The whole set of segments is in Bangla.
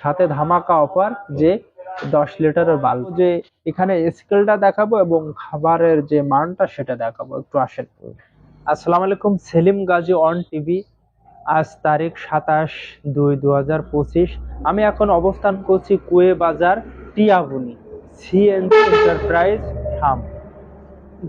সাথে ধামাকা অফার যে দশ লিটারের বাল্ব। যে এখানে স্কেলটা দেখাবো এবং খাবারের যে মানটা সেটা দেখাবো, একটু আসেন। আসসালামু আলাইকুম সেলিম গাজী অন টিভি আজ তারিখ সাতাশ দুই দু হাজার পঁচিশ। আমি এখন অবস্থান করছি কুয়ে বাজার টিয়াবুনি সিএনজি এন্টারপ্রাইজ ফার্ম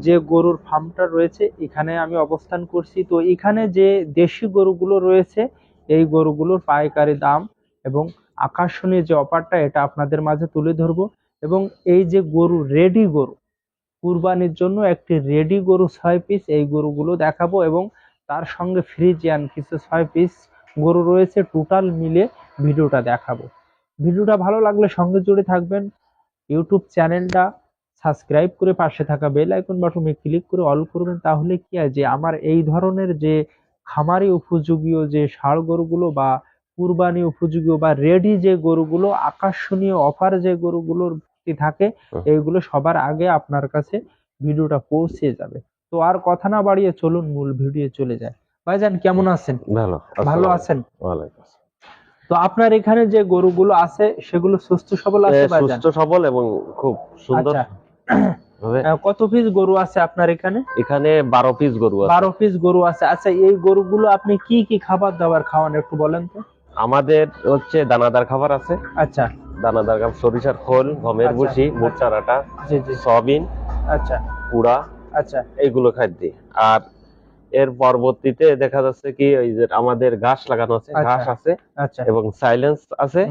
যে গরুর ফার্মটা রয়েছে, এখানে আমি অবস্থান করছি। তো এখানে যে দেশি গরুগুলো রয়েছে, এই গরুগুলোর পাইকারি দাম এবং আকর্ষণীয় যে অফারটা, এটা আপনাদের মাঝে তুলে ধরবো। এবং এই যে গরু, রেডি গরু, কুরবানির জন্য একটি রেডি গরু ছয় পিস এই গরুগুলো দেখাবো এবং তার সঙ্গে ফ্রিজিয়ান কিছু ছয় পিস গরু রয়েছে। টোটাল মিলে ভিডিওটা দেখাবো। ভিডিওটা ভালো লাগলে সঙ্গে জুড়ে থাকবেন। ইউটিউব চ্যানেলটা সাবস্ক্রাইব করে পাশে থাকা বেল আইকন বাটনে ক্লিক করে অল করবেন। তাহলে কি হয় যে, আমার এই ধরনের যে খামারি উপযোগীয় যে ষাঁড় গরুগুলো বা কুরবানি উপযোগী বা রেডি যে গরুগুলো আকর্ষণীয় অফার যে গরুগুলোর থাকে। এইগুলো সবার আগে আপনার কাছে ভিডিওটা পৌঁছে যাবে। তো আর কথা না বাড়িয়ে চলুন মূল ভিডিও চলে যায় ভাইজান কেমন আছেন? ভালো ভালো আছেন? তো আপনার এখানে যে গরুগুলো আছে সেগুলো সুস্থ সবল আছে ভাইজান? সুস্থ সবল এবং খুব সুন্দর। আচ্ছা। কত পিস গরু আছে আপনার এখানে? এখানে বারো পিস গরু আছে। বারো পিস গরু আছে। আচ্ছা এই গরুগুলো আপনি কি কি খাবার দাবার খাওয়ান একটু বলেন তো। আমাদের হচ্ছে দানাদার খাবার আছে। আচ্ছা। দানাদার খাবার সরিষার খোল গমের আচ্ছা, ভুসি ভুট। চারাটা জি জি। সয়াবিন আচ্ছা। পুড়া আচ্ছা। এইগুলো খাদ্য আর এর পরবর্তীতে দেখা যাচ্ছে কি ওই যে আমাদের ঘাস লাগানো আছে আচ্ছা। ঘাস আছে আচ্ছা। এবং সাইলেন্স আছে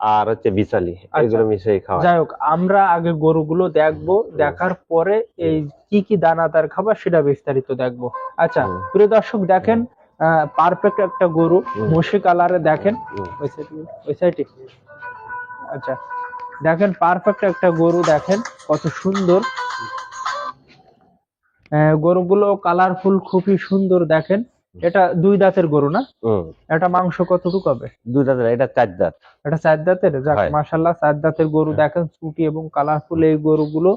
আর হচ্ছে বিচালি এগুলো মিশিয়ে খাওয়া যাই হোক আমরা আগে গরুগুলো দেখব দেখার পরে এই কি কি দানাদার খাবার সেটা বিস্তারিত দেখব। আচ্ছা প্রিয় দর্শক দেখেন পারফেক্ট একটা গরু। মসি কালারে দেখেন। ওই সাইডে ওই সাইডে আচ্ছা দেখেন পারফেক্ট একটা গরু দেখেন কত সুন্দর। গরুগুলো কালারফুল খুবই সুন্দর দেখেন। এটা দুই দাঁতের গরু না? এটা মাংস কতটুকু হবে? দুই দাঁতের এটা চার দাঁত। এটা চার দাঁতের? যাক চার দাঁতের গরু হ্যাঁ। দেখেন চুটি এবং কালারফুল এই গরুগুলো।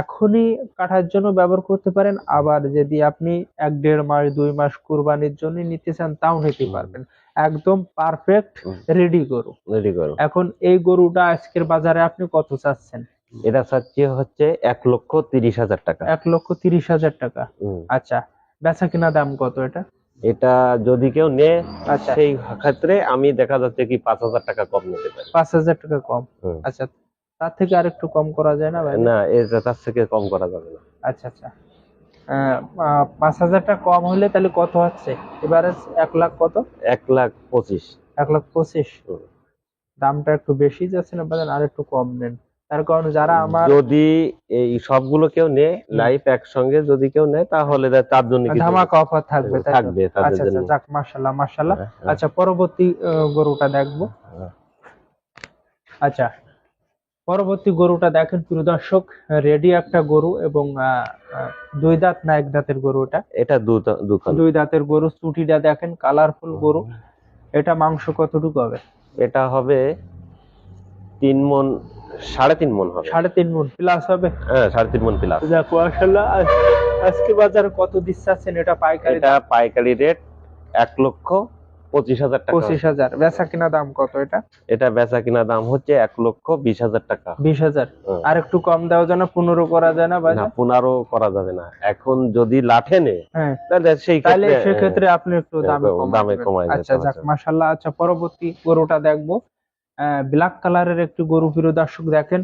এখনই কাটার জন্য ব্যবহার করতে পারেন। আবার যদি আপনি এক দেড় মাস দুই মাস কুরবানির জন্য নিতে চান তাও নিতে পারবেন। একদম পারফেক্ট রেডি গরু। রেডি করো এখন এই গরুটা আজকের বাজারে আপনি কত চাচ্ছেন? এটা চাচ্ছি হচ্ছে এক লক্ষ তিরিশ হাজার টাকা। এক লক্ষ তিরিশ হাজার টাকা। আচ্ছা বেচা কিনা দাম কত এটা? এটা যদি কেউ নেয় আচ্ছা। সেই ক্ষেত্রে আমি দেখা যাচ্ছে কি পাঁচ হাজার টাকা কম নিতে পারি। পাঁচ হাজার টাকা কম। আচ্ছা তার থেকে আর একটু কম করা যায় না ভাই? না এটা তার থেকে কম করা যাবে না। আচ্ছা আচ্ছা। পাঁচ হাজার টাকা কম হলে তাহলে কত হচ্ছে? এবারে এক লাখ কত? এক লাখ পঁচিশ। এক লাখ পঁচিশ। দামটা একটু বেশি যাচ্ছে না বাজান আর একটু কম নেন। তার কারণ যারা আমার যদি এই সবগুলো কেউ নেয় লাইফ একসঙ্গে যদি কেউ নেয় তাহলে তার জন্য ধামাকা অফার থাকবে? থাকবে আচ্ছা আচ্ছা যাক মাশাল্লাহ মাশাল্লাহ হ্যাঁ, হ্যাঁ। আচ্ছা পরবর্তী গরুটা দেখব। হ্যাঁ। আচ্ছা পরবর্তী গরুটা দেখেন প্রিয় দর্শক রেডি একটা গরু এবং দুই দাঁত না এক দাঁতের গরু এটা। এটা দু- দুই দাঁতের গরু চুটিটা দেখেন কালারফুল গরু। এটা মাংস কতটুকু হবে? এটা হবে তিন মন সাড়ে তিন মন হবে। সাড়ে তিন মন প্লাস হবে? হ্যাঁ সাড়ে তিন মন প্লাস মাশাআল্লাহ আজ- আজকে বাজারে কত দিচ্ছেন এটা পাইকারি এটা পাইকারি রেট এক লক্ষ পঁচিশ হাজার টাকা পঁচিশ হাজার। বেচা কিনা দাম কত এটা? এটা বেচা কিনা দাম হচ্ছে এক লক্ষ বিশ হাজার টাকা। বিশ হাজার। আর একটু কম দেওয়া যায় না পনেরো করা যায় না না পুনারও করা যাবে না। এখন যদি লাঠে নে হ্যাঁ। তাহলে সেই তাহলে ক্ষেত্রে সেক্ষেত্রে আপনি একটু দামে দামে দিতে আচ্ছা যাক। মাশাল্লাহ আচ্ছা পরবর্তী গরুটা দেখব। ব্ল্যাক কালারের একটি গরু প্রিয় দর্শক দেখেন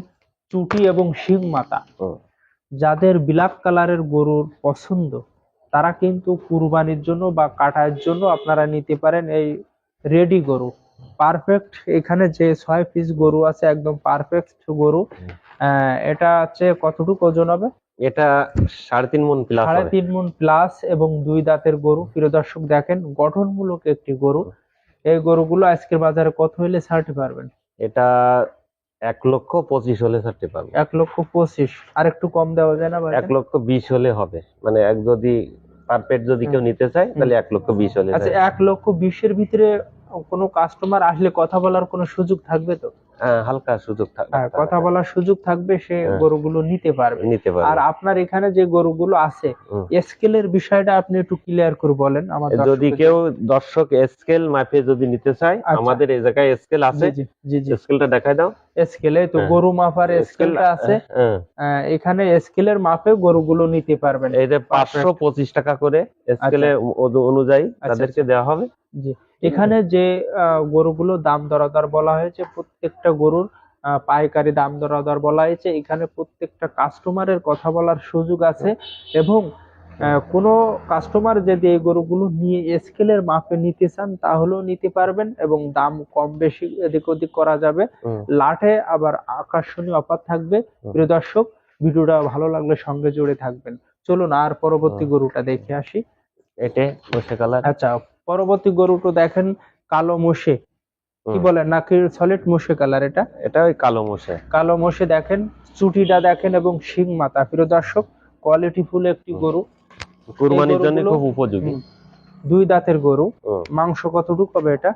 চুটি এবং শিং মাতা যাদের ব্ল্যাক কালারের গরুর পছন্দ তারা কিন্তু কুরবানির জন্য বা কাটার জন্য আপনারা নিতে পারেন এই রেডি গরু। পারফেক্ট এখানে যে ছয় পিস গরু আছে একদম পারফেক্ট গরু। এটা হচ্ছে কতটুকু ওজন হবে? এটা সাড়ে তিন মন প্লাস সাড়ে তিন মন প্লাস এবং দুই দাঁতের গরু। প্রিয় দর্শক দেখেন গঠনমূলক একটি গরু। এই গরুগুলো আজকের বাজারে কত হইলে ছাড়তে পারবেন? এটা এক লক্ষ পঁচিশ হলে ছাড়তে পারব এক লক্ষ পঁচিশ। আর একটু কম দেওয়া যায় না এক লক্ষ বিশ হলে হবে। মানে এক যদি পারপেট যদি কেউ নিতে চায় তাহলে এক লক্ষ বিশ হলে আচ্ছা এক লক্ষ বিশের ভিতরে কোনো কাস্টমার আসলে কথা বলার কোনো সুযোগ থাকবে তো? হ্যাঁ, হালকা সুযোগ থাকবে হ্যাঁ, কথা বলার সুযোগ থাকবে সে হ্যাঁ। গরুগুলো নিতে পারবে। নিতে আর আপনার এখানে যে গরুগুলো আছে স্কেলের বিষয়টা আপনি একটু ক্লিয়ার করে বলেন আমার যদি কেউ দর্শক স্কেল মাপে যদি নিতে চায় আচ্ছা। আমাদের এই জায়গায় স্কেল আছে। স্কেলটা দেখাই দাও। স্কেলে তো হ্যাঁ। গরু মাপার স্কেল স্কেলটা আছে। হ্যাঁ আহ, এখানে স্কেলের মাপে গরুগুলো নিতে পারবেন। এটা পাঁচশো পঁচিশ টাকা করে স্কেলে অনুযায়ী আচ্ছা, তাদেরকে দেওয়া হবে। জি। এখানে যে গরুগুলো দাম দরাদর বলা হয়েছে প্রত্যেকটা গরুর পাইকারি দাম দরাদর বলা হয়েছে। এখানে প্রত্যেকটা কাস্টমারের কথা বলার সুযোগ আছে এবং কোনো কাস্টমার যদি এই গরুগুলো নিয়ে স্কেলের মাপে নিতে চান তাহলেও নিতে পারবেন এবং দাম কম বেশি এদিক ওদিক করা যাবে। লাঠে আবার আকর্ষণীয় অফার থাকবে। প্রিয় দর্শক ভিডিওটা ভালো লাগলে সঙ্গে জুড়ে থাকবেন। চলুন আর পরবর্তী গরুটা দেখে আসি। এটে বসে কালার। আচ্ছা পরবর্তী গরুটা দেখেন কালো মোষে। কি। বলেন নাকি সলিড মোষে কালার এটা? এটা ওই কালো মোষে। কালো মোষে দেখেন চুটিটা দেখেন এবং শিং মাথা। প্রিয় দর্শক কোয়ালিটি ফুল একটি গরু। কুরবানির জন্য খুব উপযোগী। দুই দাঁতের গরু। মাংস কতটুকু হবে এটা?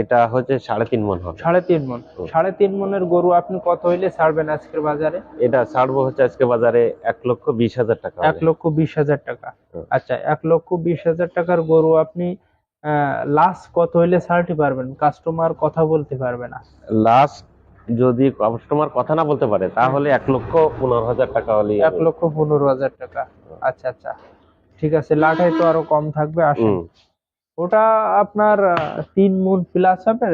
এটা হচ্ছে সাড়ে তিন মন হবে। সাড়ে তিন মন। সাড়ে তিন মনের গরু আপনি কত হইলে ছাড়বেন আজকের বাজারে? এটা ছাড়বো হচ্ছে আজকে বাজারে এক লক্ষ বিশ হাজার টাকা এক লক্ষ বিশ হাজার টাকা। আচ্ছা এক লক্ষ বিশ হাজার টাকার গরু আপনি লাস্ট কত হইলে ছাড়তে পারবেন? কাস্টমার কথা বলতে পারবে না। লাস্ট যদি কাস্টমার কথা না বলতে পারে তাহলে এক লক্ষ পনেরো হাজার টাকা হলে এক লক্ষ পনেরো হাজার টাকা। আচ্ছা আচ্ছা। ঠিক আছে লাঠাই তো আরও কম থাকবে আসেন। ওটা আপনার তিন মন প্লাস হবে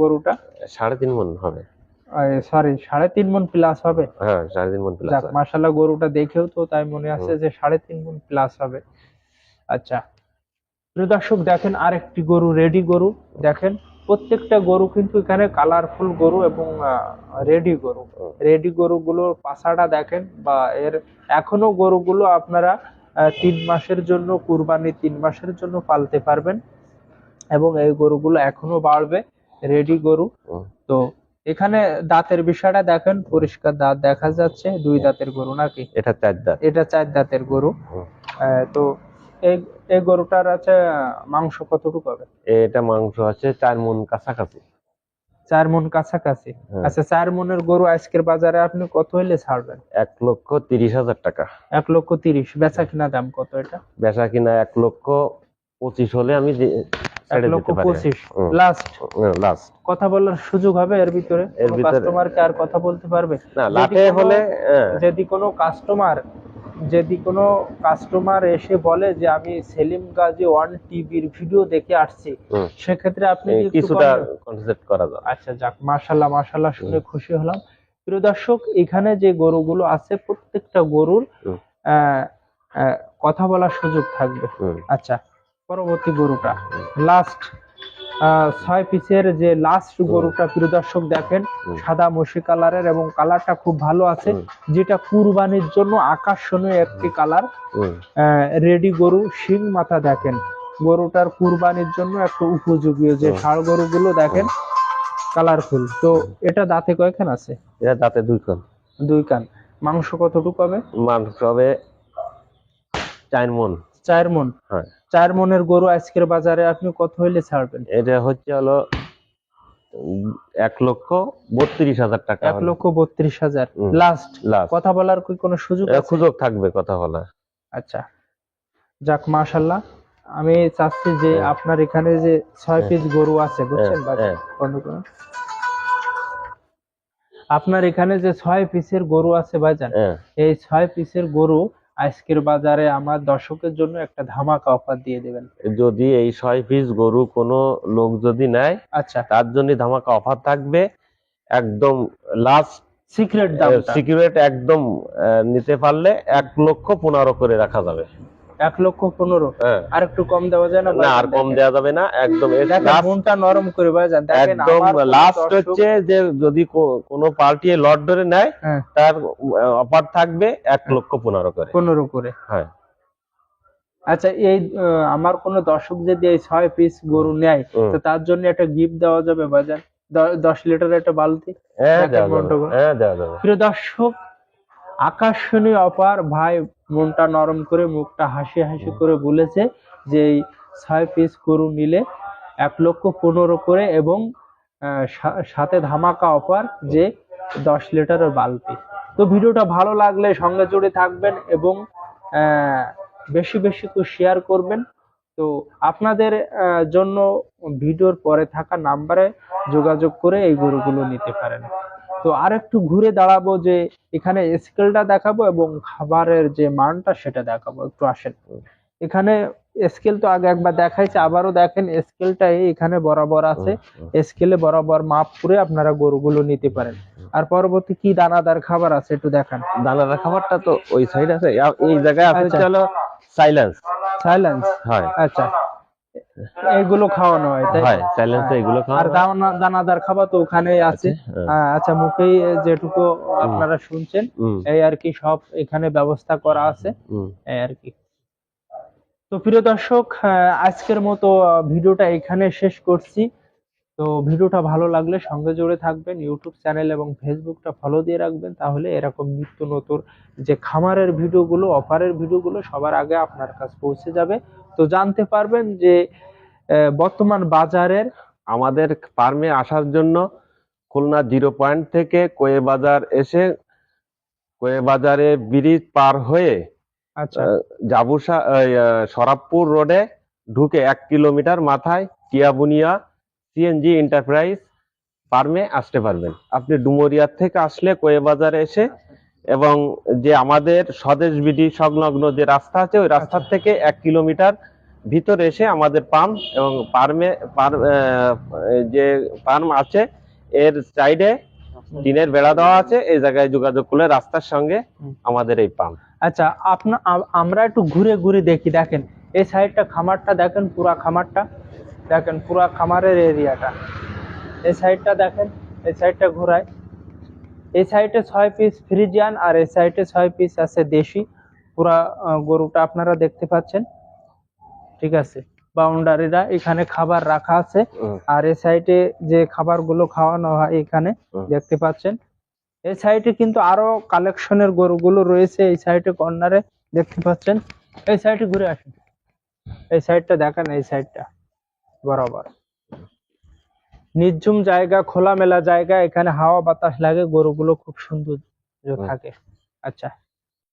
গরুটা? সাড়ে তিন মন হবে। সরি সাড়ে তিন মন প্লাস হবে। হ্যাঁ সাড়ে তিন মন প্লাস মাশাল্লাহ গরুটা দেখেও তো তাই মনে আছে যে সাড়ে তিন মন প্লাস হবে। আচ্ছা। প্রিয় দর্শক দেখেন আরেকটি গরু রেডি গরু। দেখেন প্রত্যেকটা গরু কিন্তু এখানে কালারফুল গরু এবং রেডি গরু। রেডি গরুগুলোর পাছাটা দেখেন বা এর এখনও গরুগুলো আপনারা তিন মাসের জন্য কুরবানি তিন মাসের জন্য পালতে পারবেন এবং এই গরুগুলো এখনও বাড়বে রেডি গরু। তো এখানে দাঁতের বিষয়টা দেখেন পরিষ্কার দাঁত দেখা যাচ্ছে দুই দাঁতের গরু নাকি? এটা চার দাঁত। এটা চার দাঁতের গরু। তো এই এই গরুটার আছে মাংস কতটুকু হবে? এটা মাংস আছে চার মন কাছাকাছি। চার মন কাছাকাছি। হ্যাঁ। আচ্ছা চার মনের গরু আজকের বাজারে আপনি কত হইলে ছাড়বেন? এক লক্ষ তিরিশ হাজার টাকা। এক লক্ষ তিরিশ। বেচা কিনা দাম কত এটা? বেচা কিনা এক লক্ষ পঁচিশ হলে আমি এক লক্ষ পঁচিশ। লাস্ট লাস্ট কথা বলার সুযোগ হবে এর ভিতরে? এর ভিতরে- কাস্টমার কে আর কথা বলতে পারবে? না লাটে হলে হ্যাঁ, যদি কোনো কাস্টমার যদি কোনো কাস্টমার এসে বলে যে আমি সেলিম গাজী ওয়ান টিভির ভিডিও দেখে আসছি। সেক্ষেত্রে আপনি কিছুটা কনসেপ্ট করা যায় আচ্ছা যাক মাশাল্লাহ মাশাল্লাহ শুনে খুশি হলাম। প্রিয় দর্শক এখানে যে গরুগুলো আছে প্রত্যেকটা গরুর কথা বলার সুযোগ থাকবে। আচ্ছা পরবর্তী গরুটা। লাস্ট ছয় পিসের যে লাস্ট গরুটা প্রিয় দর্শক দেখেন। সাদা মসি কালারের এবং কালারটা খুব ভালো আছে। যেটা কুরবানির জন্য আকর্ষণীয় একটি কালার। রেডি গরু শিং মাথা দেখেন। গরুটার কুরবানির জন্য একটা উপযোগী। যে। ষাড় গরুগুলো দেখেন কালারফুল তো এটা দাঁতে কয়খান আছে? এটা দাঁতে দুই কান। দুই কান মাংস কতটুকু হবে? মাংস হবে চার মন চার মন হ্যাঁ। চার মনের গরু আজকের বাজারে আপনি কত হইলে ছাড়বেন? এটা হচ্ছে হলো এক লক্ষ বত্রিশ হাজার টাকা এক লক্ষ বত্রিশ হাজার। লাস্ট কথা বলার কি কোনো সুযোগ আছে? সুযোগ থাকবে কথা বলা আচ্ছা যাক মাশাল্লাহ। আমি চাচ্ছি যে হ্যাঁ। আপনার এখানে যে ছয় পিস গরু আছে বুঝছেন হ্যাঁ? হ্যাঁ। আপনার এখানে যে ছয় পিসের গরু আছে হ্যাঁ। এই ছয় পিসের গরু আজকের বাজারে আমার দর্শকের জন্য একটা ধামাকা অফার দিয়ে দেবেন। যদি এই ছয় পিস গরু কোনো লোক যদি নেয় আচ্ছা। তার জন্য ধামাকা অফার থাকবে। একদম লাস্ট সিক্রেট দাম সিক্রেট একদম নিতে পারলে এক লক্ষ পনেরো করে রাখা যাবে। এক লক্ষ পনেরো। হ্যাঁ। আর একটু কম দেওয়া যায় না? আর কম দেওয়া যাবে না একদম মনটা নরম করে বাজান একদম লাস্ট হচ্ছে যে যদি কোনো পার্টি লট ধরে নেয় হ্যাঁ। তার অফার থাকবে এক লক্ষ পনেরো করে। পনেরো করে। হ্যাঁ। আচ্ছা এই আমার কোন দর্শক যদি এই ছয় পিস গরু নেয় তো তার জন্য একটা গিফট দেওয়া যাবে বাজার দশ লিটার একটা বালতি। হ্যাঁ। হ্যাঁ প্রিয় দর্শক আকর্ষণীয় অপার। ভাই মনটা নরম করে, মুখটা হাসি হাসি করে বলেছে যে এই ছয় পিস গরু নিলে এক লক্ষ পনেরো করে এবং সাথে ধামাকা অফার যে দশ লিটারের বালতি তো ভিডিওটা ভালো লাগলে সঙ্গে জুড়ে থাকবেন এবং বেশি বেশি তো শেয়ার করবেন। তো আপনাদের জন্য ভিডিওর পরে থাকা নাম্বারে যোগাযোগ করে এই গরুগুলো নিতে পারেন। তো আর একটু ঘুরে দাঁড়াবো যে এখানে স্কেলটা দেখাবো এবং খাবারের যে মানটা সেটা দেখাবো একটু আসেন। এখানে স্কেল তো আগে একবার দেখাইছে আবারও দেখেন স্কেলটা এখানে বরাবর আছে। স্কেলে বরাবর মাপ করে আপনারা গরুগুলো নিতে পারেন। আর পরবর্তী কি দানাদার খাবার আছে একটু দেখান। দানাদার খাবারটা তো ওই সাইড আছে এই জায়গায় আছে আচ্ছা। চলো সাইলেন্স সাইলেন্স হয়। আচ্ছা। এগুলো খাওয়ানো হয় তাই? হয় সাইলেন্স এগুলো খাওয়া আর দানা দানাদার খাবার তো ওখানে আছে। হ্যাঁ। আচ্ছা মুখেই যেটুকু আপনারা শুনছেন এই আর কি সব এখানে ব্যবস্থা করা আছে। এই আর কি। তো প্রিয় দর্শক আজকের মতো ভিডিওটা এখানে শেষ করছি। তো ভিডিওটা ভালো লাগলে সঙ্গে জুড়ে থাকবেন ইউটিউব চ্যানেল এবং ফেসবুকটা ফলো দিয়ে রাখবেন তাহলে এরকম নিত্য নতুন যে খামারের ভিডিওগুলো অফারের ভিডিওগুলো সবার আগে আপনার কাছে পৌঁছে যাবে। তো জানতে পারবেন যে বর্তমান বাজারের আমাদের ফার্মে আসার জন্য খুলনা জিরো পয়েন্ট থেকে কোয়ে বাজার এসে কোয়ে বাজারে ব্রিজ পার হয়ে আচ্ছা। জাবুসা সরাবপুর রোডে ঢুকে এক কিলোমিটার মাথায় কিয়াবুনিয়া সিএনজি এন্টারপ্রাইজ ফার্মে আসতে পারবেন। আপনি ডুমরিয়ার থেকে আসলে কোয়ে বাজারে এসে এবং যে আমাদের স্বদেশ বিধি সংলগ্ন যে রাস্তা আছে ওই রাস্তার থেকে এক কিলোমিটার ভিতরে এসে আমাদের পাম্প এবং পার্মে পার- যে ফার্ম আছে এর সাইডে টিনের বেড়া দেওয়া আছে এই জায়গায় যোগাযোগ করলে রাস্তার সঙ্গে আমাদের এই পাম্প। আচ্ছা আপনা আমরা একটু ঘুরে ঘুরে দেখি দেখেন এই সাইডটা খামারটা দেখেন পুরা খামারটা দেখেন পুরা খামারের এরিয়াটা এই সাইডটা দেখেন এই সাইডটা ঘোরায়। এই সাইডে ছয় পিস ফ্রিজিয়ান আর এই সাইডে ছয় পিস আছে দেশি। পুরা গরুটা আপনারা দেখতে পাচ্ছেন। ঠিক আছে? বাউন্ডারিরা এখানে খাবার রাখা আছে। আর এই সাইডে যে খাবারগুলো খাওয়ানো হয় এখানে দেখতে পাচ্ছেন? এই সাইডে কিন্তু আরও কালেকশনের গরুগুলো রয়েছে এই সাইডে কর্নারে দেখতে পাচ্ছেন? এই সাইডে ঘুরে আসুন। এই সাইডটা দেখেন এই সাইডটা বরাবর। নির্ঝুম জায়গা খোলামেলা জায়গা এখানে হাওয়া বাতাস লাগে গরুগুলো খুব সুন্দর থাকে। আচ্ছা